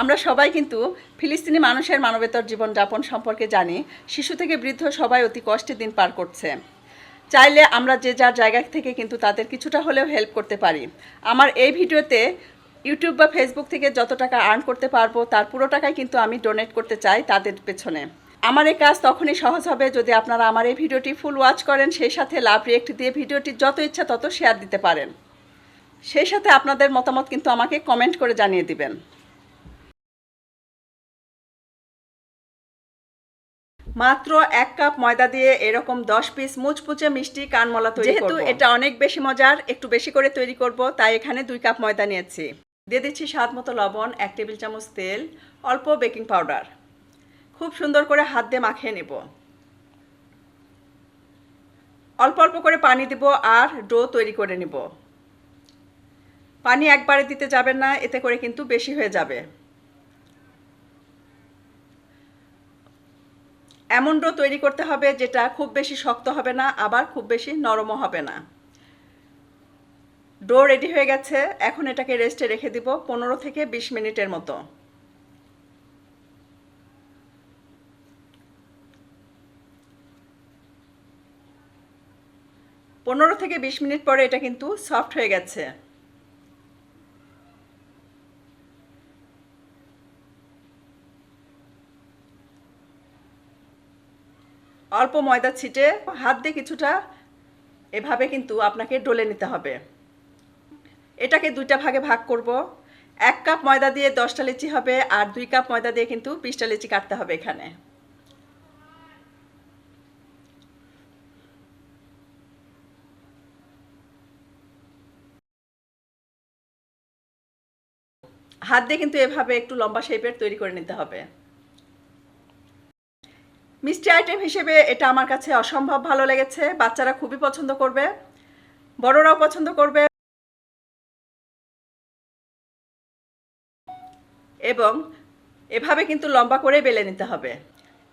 আমরা সবাই কিন্তু ফিলিস্তিনি মানুষের মানবেতর জীবনযাপন সম্পর্কে জানি। শিশু থেকে বৃদ্ধ সবাই অতি কষ্টে দিন পার করছে। চাইলে আমরা যে যার জায়গা থেকে কিন্তু তাদের কিছুটা হলেও হেল্প করতে পারি। আমার এই ভিডিওতে ইউটিউব বা ফেসবুক থেকে যত টাকা আর্ন করতে পারব, তার পুরো টাকাই কিন্তু আমি ডোনেট করতে চাই তাদের পেছনে। আমার এই কাজ তখনই সহজ হবে যদি আপনারা আমার এই ভিডিওটি ফুল ওয়াচ করেন, সেই সাথে লাভ রিয়েক্ট দিয়ে ভিডিওটি যত ইচ্ছা তত শেয়ার দিতে পারেন। সেই সাথে আপনাদের মতামত কিন্তু আমাকে কমেন্ট করে জানিয়ে দিবেন। মাত্র এক কাপ ময়দা দিয়ে এরকম দশ পিস মুচমুচে মিষ্টি কানমলা তৈরি যেহেতু এটা অনেক বেশি মজার একটু বেশি করে তৈরি করব তাই এখানে দুই কাপ ময়দা নিয়েছি। দিয়ে দিচ্ছি স্বাদ মতো লবণ এক টেবিল চামচ তেল অল্প বেকিং পাউডার। খুব সুন্দর করে হাত দিয়ে মাখিয়ে নেব। অল্প অল্প করে পানি দিব আর ডো তৈরি করে নিব। পানি একবারে দিতে যাবেন না এতে করে কিন্তু বেশি হয়ে যাবে। এমন ডো তৈরি করতে হবে যেটা খুব বেশি শক্ত হবে না, আবার খুব বেশি নরমও হবে না। ডো রেডি হয়ে গেছে, এখন এটাকে রেস্টে রেখে দিব পনেরো থেকে বিশ মিনিটের মতো। পনেরো থেকে বিশ মিনিট পরে এটা কিন্তু সফট হয়ে গেছে। অল্প ময়দা ছিটে হাত দিয়ে কিছুটা এভাবে কিন্তু আপনাকে ডলে নিতে হবে। এটাকে দুইটা ভাগে ভাগ করব। এক কাপ ময়দা দিয়ে দশটা লিচি হবে আর দুই কাপ ময়দা দিয়ে কিন্তু বিশটা লিচি কাটতে হবে এখানে। হাত দিয়ে কিন্তু এভাবে একটু লম্বা শেপের তৈরি করে নিতে হবে। মিষ্টি আইটেম হিসেবে এটা আমার কাছে অসম্ভব ভালো লেগেছে। বাচ্চারা খুবই পছন্দ করবে। বড়রাও পছন্দ করবে। এবং এভাবে কিন্তু লম্বা করে বেলে নিতে হবে।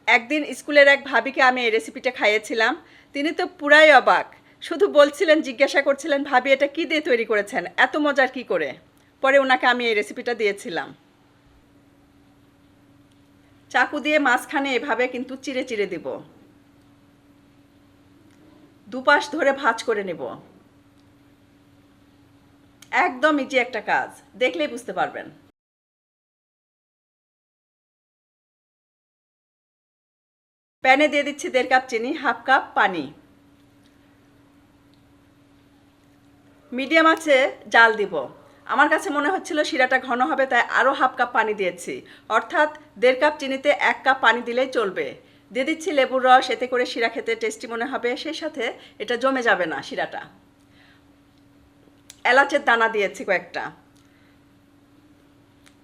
একদিন স্কুলের এক ভাবিকে আমি এই রেসিপিটা খাইয়েছিলাম। তিনি তো পুরাই অবাক। শুধু বলছিলেন, জিজ্ঞাসা করছিলেন, ভাবি, এটা কি দিয়ে তৈরি করেছেন? এত মজার কি করে? পরে ওনাকে আমি এই রেসিপিটা দিয়েছিলাম। চাকু দিয়ে মাঝখানে এভাবে কিন্তু চিড়ে চিড়ে দিব। দুপাশ ধরে ভাঁজ করে নেব। একদম ইজি একটা কাজ, দেখলেই বুঝতে পারবেন। প্যানে দিয়ে দিচ্ছি দেড় কাপ চিনি, হাফ কাপ পানি। মিডিয়াম আছে, জাল দিব। আমার কাছে মনে হচ্ছিল শিরাটা ঘন হবে, তাই আরও হাফ কাপ পানি দিয়েছি। অর্থাৎ দেড় কাপ চিনিতে এক কাপ পানি দিলেই চলবে। দিয়ে দিচ্ছি লেবুর রস, এতে করে শিরা খেতে টেস্টি মনে হবে, সেই সাথে এটা জমে যাবে না শিরাটা। এলাচের দানা দিয়েছি কয়েকটা।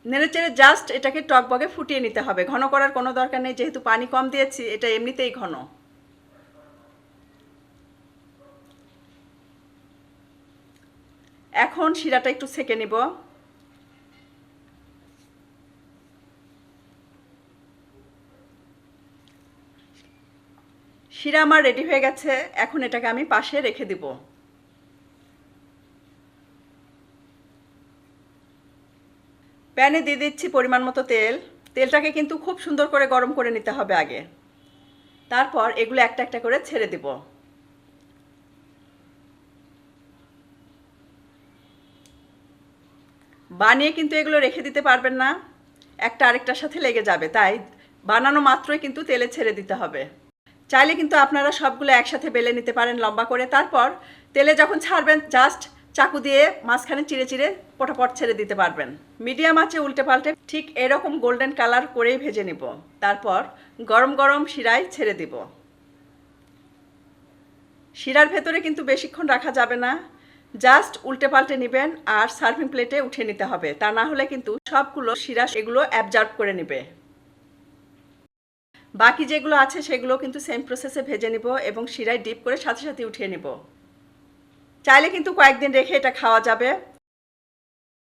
নেড়েচেড়ে জাস্ট এটাকে টকবগে ফুটিয়ে নিতে হবে। ঘন করার কোনো দরকার নেই, যেহেতু পানি কম দিয়েছি, এটা এমনিতেই ঘন। এখন শিরাটা একটু ছেঁকে নিব। শিরা আমার রেডি হয়ে গেছে, এখন এটাকে আমি পাশে রেখে দিব। প্যানে দিয়ে দিচ্ছি পরিমাণ মতো তেল। তেলটাকে কিন্তু খুব সুন্দর করে গরম করে নিতে হবে আগে। তারপর এগুলো একটা একটা করে ছেড়ে দিব। বানিয়ে কিন্তু এগুলো রেখে দিতে পারবেন না। একটা আরেকটার সাথে লেগে যাবে, তাই বানানো মাত্রই কিন্তু তেলে ছেড়ে দিতে হবে। চাইলে কিন্তু আপনারা সবগুলো একসাথে বেলে নিতে পারেন লম্বা করে। তারপর তেলে যখন ছাড়বেন জাস্ট চাকু দিয়ে মাঝখানে চিড়ে চিড়ে পটাপট ছেড়ে দিতে পারবেন। মিডিয়াম আছে উল্টে পাল্টে ঠিক এরকম গোল্ডেন কালার করেই ভেজে নিব। তারপর গরম গরম শিরায় ছেড়ে দিব। শিরার ভেতরে কিন্তু বেশিক্ষণ রাখা যাবে না। জাস্ট উল্টে পাল্টে নেবেন আর সার্ভিং প্লেটে উঠে নিতে হবে। তা না হলে কিন্তু সবগুলো শিরা এগুলো অ্যাবজার্ভ করে নেবে। বাকি যেগুলো আছে সেগুলো কিন্তু সেম প্রসেসে ভেজে নিব এবং শিরায় ডিপ করে সাথে সাথে উঠিয়ে নিব। চাইলে কিন্তু কয়েকদিন রেখে এটা খাওয়া যাবে।